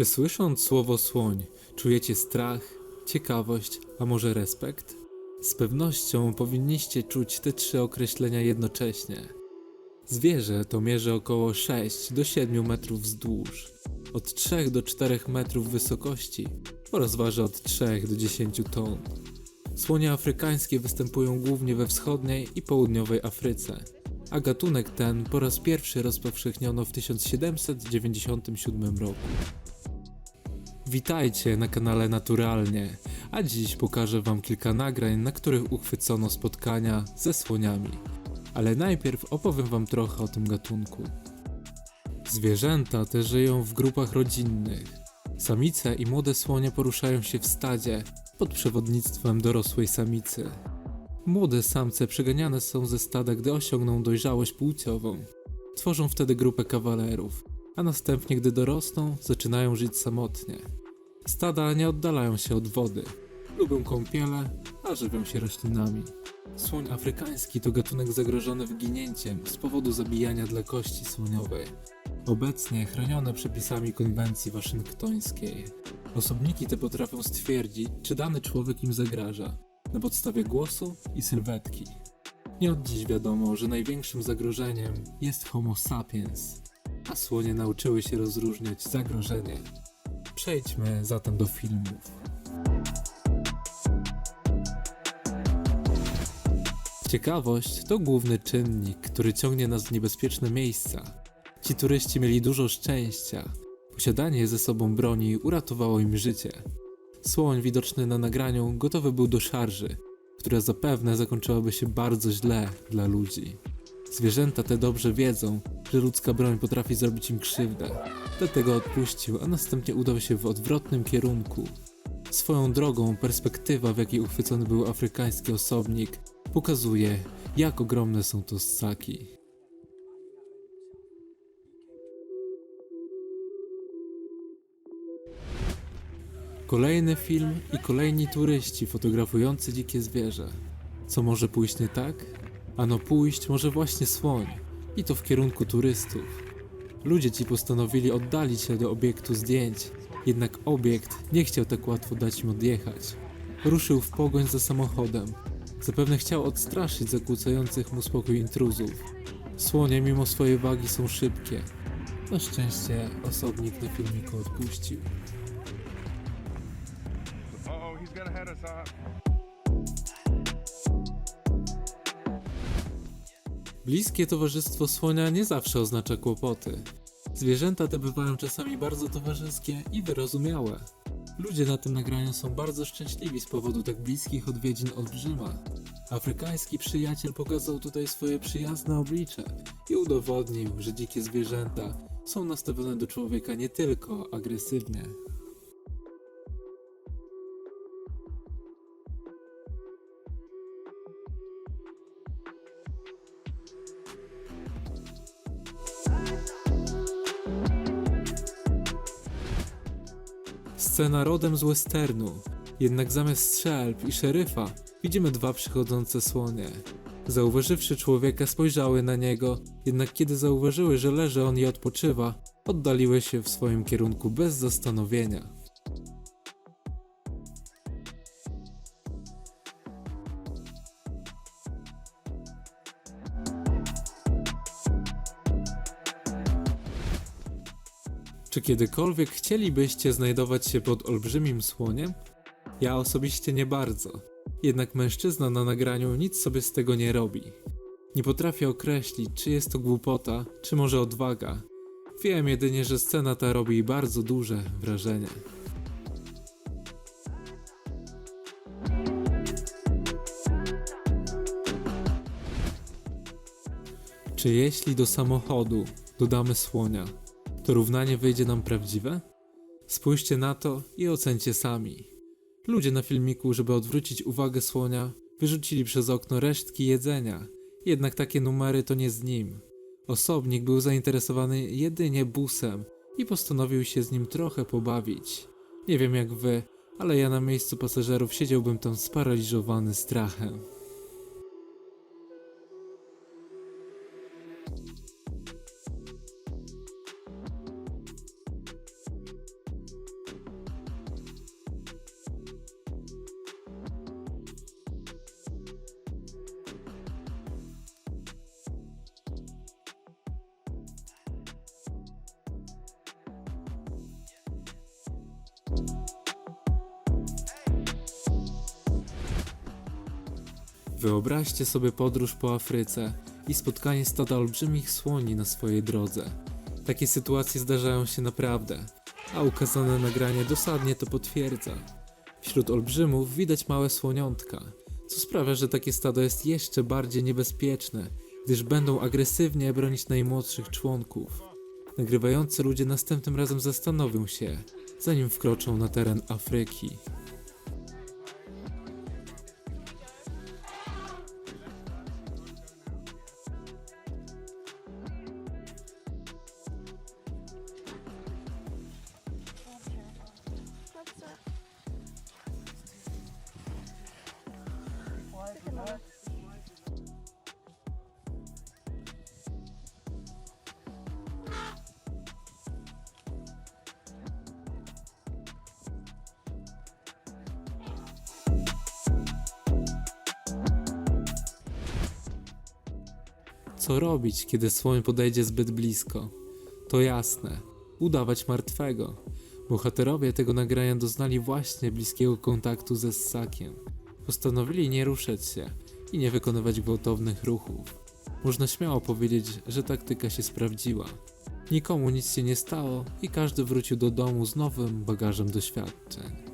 Czy słysząc słowo słoń, czujecie strach, ciekawość, a może respekt? Z pewnością powinniście czuć te trzy określenia jednocześnie. Zwierzę to mierzy około 6 do 7 metrów wzdłuż, od 3 do 4 metrów wysokości oraz waży od 3 do 10 ton. Słonie afrykańskie występują głównie we wschodniej i południowej Afryce, a gatunek ten po raz pierwszy rozpowszechniono w 1797 roku. Witajcie na kanale Naturalnie, a dziś pokażę Wam kilka nagrań, na których uchwycono spotkania ze słoniami. Ale najpierw opowiem Wam trochę o tym gatunku. Zwierzęta te żyją w grupach rodzinnych. Samice i młode słonie poruszają się w stadzie pod przewodnictwem dorosłej samicy. Młode samce przeganiane są ze stada, gdy osiągną dojrzałość płciową. Tworzą wtedy grupę kawalerów, a następnie, gdy dorosną, zaczynają żyć samotnie. Stada nie oddalają się od wody. Lubią kąpiele, a żywią się roślinami. Słoń afrykański to gatunek zagrożony wyginięciem z powodu zabijania dla kości słoniowej. Obecnie chronione przepisami konwencji waszyngtońskiej. Osobniki te potrafią stwierdzić, czy dany człowiek im zagraża, na podstawie głosu i sylwetki. Nie od dziś wiadomo, że największym zagrożeniem jest Homo sapiens, a słonie nauczyły się rozróżniać zagrożenie. Przejdźmy zatem do filmów. Ciekawość to główny czynnik, który ciągnie nas w niebezpieczne miejsca. Ci turyści mieli dużo szczęścia. Posiadanie ze sobą broni uratowało im życie. Słoń widoczny na nagraniu gotowy był do szarży, która zapewne zakończyłaby się bardzo źle dla ludzi. Zwierzęta te dobrze wiedzą, że ludzka broń potrafi zrobić im krzywdę. Dlatego odpuścił, a następnie udał się w odwrotnym kierunku. Swoją drogą perspektywa, w jakiej uchwycony był afrykański osobnik, pokazuje, jak ogromne są to ssaki. Kolejny film i kolejni turyści fotografujący dzikie zwierzę. Co może pójść nie tak? Ano pójść może właśnie słoń, i to w kierunku turystów. Ludzie ci postanowili oddalić się do obiektu zdjęć, jednak obiekt nie chciał tak łatwo dać im odjechać. Ruszył w pogoń za samochodem. Zapewne chciał odstraszyć zakłócających mu spokój intruzów. Słonie mimo swojej wagi są szybkie. Na szczęście osobnik na filmiku odpuścił. Uh-oh, he's gonna head us. Bliskie towarzystwo słonia nie zawsze oznacza kłopoty. Zwierzęta te bywają czasami bardzo towarzyskie i wyrozumiałe. Ludzie na tym nagraniu są bardzo szczęśliwi z powodu tak bliskich odwiedzin olbrzyma. Afrykański przyjaciel pokazał tutaj swoje przyjazne oblicze i udowodnił, że dzikie zwierzęta są nastawione do człowieka nie tylko agresywnie. Scena rodem z westernu. Jednak zamiast strzelb i szeryfa widzimy dwa przychodzące słonie. Zauważywszy człowieka, spojrzały na niego, jednak kiedy zauważyły, że leży on i odpoczywa, oddaliły się w swoim kierunku bez zastanowienia. Czy kiedykolwiek chcielibyście znajdować się pod olbrzymim słoniem? Ja osobiście nie bardzo. Jednak mężczyzna na nagraniu nic sobie z tego nie robi. Nie potrafię określić, czy jest to głupota, czy może odwaga. Wiem jedynie, że scena ta robi bardzo duże wrażenie. Czy jeśli do samochodu dodamy słonia, to równanie wyjdzie nam prawdziwe? Spójrzcie na to i ocencie sami. Ludzie na filmiku, żeby odwrócić uwagę słonia, wyrzucili przez okno resztki jedzenia, jednak takie numery to nie z nim. Osobnik był zainteresowany jedynie busem i postanowił się z nim trochę pobawić. Nie wiem jak wy, ale ja na miejscu pasażerów siedziałbym tam sparaliżowany strachem. Wyobraźcie sobie podróż po Afryce i spotkanie stada olbrzymich słoni na swojej drodze. Takie sytuacje zdarzają się naprawdę, a ukazane nagranie dosadnie to potwierdza. Wśród olbrzymów widać małe słoniątka, co sprawia, że takie stado jest jeszcze bardziej niebezpieczne, gdyż będą agresywnie bronić najmłodszych członków. Nagrywający ludzie następnym razem zastanowią się, zanim wkroczą na teren Afryki. Co robić, kiedy słoń podejdzie zbyt blisko? To jasne, udawać martwego. Bohaterowie tego nagrania doznali właśnie bliskiego kontaktu ze ssakiem. Postanowili nie ruszać się i nie wykonywać gwałtownych ruchów. Można śmiało powiedzieć, że taktyka się sprawdziła. Nikomu nic się nie stało i każdy wrócił do domu z nowym bagażem doświadczeń.